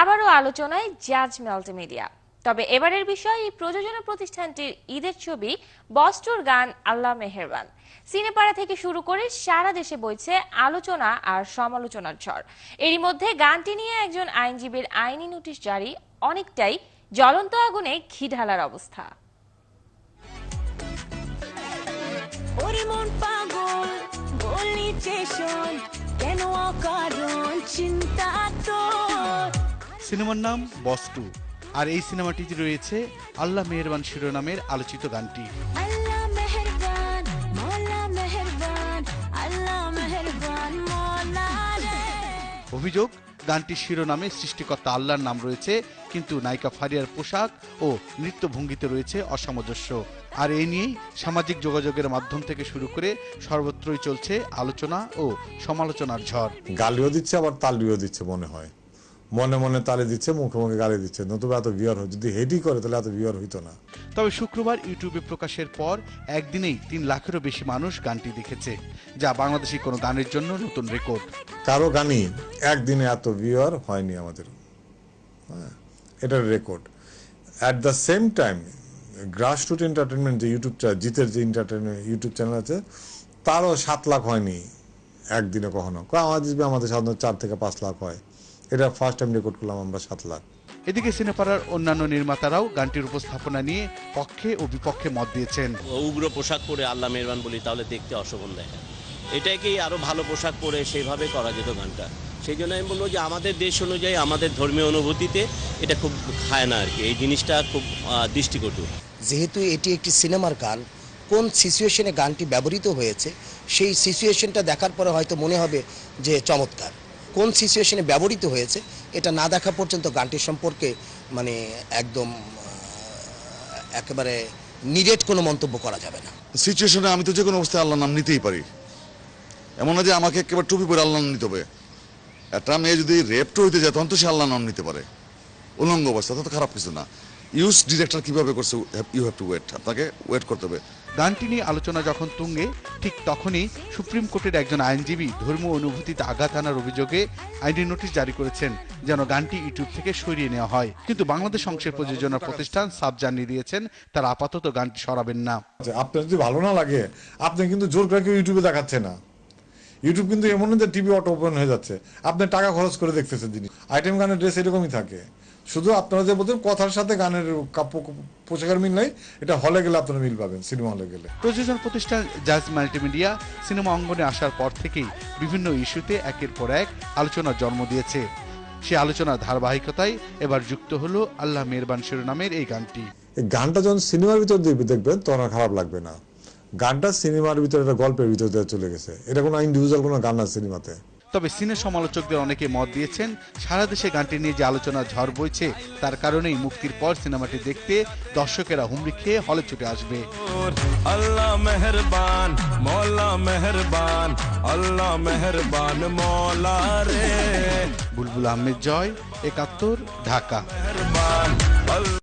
আবারও আলোচনায় জাজ মাল্টিমিডিয়া তবে এবারের বিষয় এই প্রযোজনা প্রতিষ্ঠানটির ঈদের ছবি বস্টুর গান আল্লাহ মেহেরবান। সিনেপাড়া থেকে শুরু করে সারা দেশে বইছে আলোচনা আর সমালোচনার ঝড়। এরই মধ্যে গানটি নিয়ে একজন আইনজীবীর আইনি নোটিশ জারি, অনেকটাই জ্বলন্ত আগুনে ঘি ঢালার অবস্থা। কেন চিন্তা তোর। সিনেমার নাম বস্তু আর এই সিনেমাটিতে রয়েছে আল্লাহ মেহেরবান শিরোনামের আলোচিত গানটি। আল্লাহ মেহেরবান মৌলা মেহেরবান আল্লাহ মেহেরবান মৌলা রে। অভিযোগ গানটির শিরোনামে সৃষ্টিকর্তা আল্লাহর নাম রয়েছে কিন্তু নায়িকা ফারিয়ার পোশাক ও নৃত্যভঙ্গিতে রয়েছে অসামঞ্জস্য। আর এই নিয়েই সামাজিক যোগাযোগের মাধ্যম থেকে শুরু করে সর্বত্রই চলছে আলোচনা ও সমালোচনার ঝড়। গালিও দিচ্ছে আবার তালিও দিচ্ছে মনে হয়। মনে মনে তালি দিচ্ছে মুখে মুখে গালি দিচ্ছে। নতুবা এত বিয়ার হয়। যদি হেডি করে তাহলে এত বিয়ার হইতো না। তবে শুক্রবার ইউটিউবে প্রকাশের পর একদিনেই তিন লাখেরও বেশি মানুষ গানটি দেখেছে যা বাংলাদেশি কোনো গানের জন্য নতুন রেকর্ড। কারও গানই একদিনে এত বিয়ার হয়নি আমাদের। হ্যাঁ এটার record. At the same time grass root entertainment যে ইউটিউব চ্যানেল জিতের যে এন্টারটেনমেন্ট ইউটিউব চ্যানেল আছে তারও সাত লাখ হয়নি একদিনে কখনো। আমাদের আমাদের সাধারণত চার থেকে পাঁচ লাখ হয়। এটা ফার্স্ট টাইম রেকর্ড করলাম আমরা সাত লাখ। এদিকে সিনেপাড়ার অন্যান্য নির্মাতারাও গানটির উপস্থাপনা নিয়ে পক্ষে ও বিপক্ষে মত দিয়েছেন। উগ্র পোশাক পরে আল্লাহ মেহরবান বলি তাহলে দেখতে অশোভন দেখা এটাকেই আরও ভালো পোশাক পরে সেইভাবে করা যেত গানটা। সেই জন্য আমি বলব যে আমাদের দেশ অনুযায়ী আমাদের ধর্মীয় অনুভূতিতে এটা খুব খায় না আর কি এই জিনিসটা খুব দৃষ্টিকটু। যেহেতু এটি একটি সিনেমার গান কোন সিচুয়েশনে গানটি ব্যবহৃত হয়েছে সেই সিচুয়েশনটা দেখার পরে হয়তো মনে হবে যে চমৎকার। কোন সিচুয়েশনে ব্যবহৃত হয়েছে, এটা না দেখা পর্যন্ত গানটির সম্পর্কে মানে একদম একেবারে নিরেট কোনো মন্তব্য করা যাবে না। সিচুয়েশনে আমি তো যে কোনো অবস্থায় আল্লাহর নাম নিতেই পারি। এমন না যে আমাকে একেবারে টুপি পরে আল্লাহ নাম নিতে হবে। একটা মেয়ে যদি রেপটা হইতে যায়, তখন তো সে আল্লাহ নাম নিতে পারে। উলঙ্গ অবস্থা তো খারাপ কিছু না। ইউজ ডিরেক্টর কীভাবে করছে? ইউ হ্যাভ টু ওয়েট আপনাকে ওয়েট করতে হবে। গানটি নিয়ে আলোচনা যখন তুঙ্গে ঠিক তখনই সুপ্রিম কোর্টের একজন আইনজীবী ধর্মীয় অনুভূতিতে আঘাত আনার অভিযোগে আইনি নোটিশ জারি করেছেন যেন গানটি ইউটিউব থেকে সরিয়ে নেওয়া হয়। কিন্তু বাংলাদেশ অংশের প্রযোজনা প্রতিষ্ঠান সাব জানিয়ে দিয়েছেন তারা আপাতত গানটি সরাবেন না। আচ্ছা, আপনার যদি ভালো না লাগে আপনি কিন্তু জোর করে কেউ ইউটিউবে দেখাচ্ছে না। ইউটিউব কিন্তু এমন না যে টিভি অটো ওপেন হয়ে যাচ্ছে। আপনি টাকা খরচ করে দেখতেছেন জিনিস। আইটেম গানের ড্রেস এরকমই থাকে। শুধু আপনারা যে বলছেন কথার সাথে গানের কাপ- পোশাকের মিল নাই এটা হলে গেলে আপনারা মিল পাবেন সিনেমা হলে গেলে। প্রযোজনা প্রতিষ্ঠান জাজ মাল্টিমিডিয়া সিনেমা অঙ্গনে আসার পর থেকেই বিভিন্ন ইস্যুতে একের পর এক আলোচনার জন্ম দিয়েছে। সে আলোচনার ধারাবাহিকতায় এবার যুক্ত হলো আল্লাহ মেহরবান শিরোনামের এই গানটি। এই গানটা যখন সিনেমার ভিতর দিয়ে দেখবেন তখন খারাপ লাগবে না। গানটা সিনেমার ভিতরে একটা গল্পের ভিতর দিয়ে চলে গেছে। এটা কোনো ইন্ডিভিজুয়াল কোনো গান না সিনেমাতে। তবে সিনে সমালোচকদের অনেকে মত দিয়েছেন সারা দেশে গানটি নিয়ে যে আলোচনা ঝড় বইছে তার কারণেই মুক্তির পর সিনেমাটি দেখতে দর্শকেরা হুমড়ি খেয়ে হলে ছুটে আসবে। আল্লাহ মেহরবান মৌলা মেহরবান আল্লাহ মেহরবান মৌলা রে। বুলবুল আহমেদ জয় একাত্তর ঢাকা।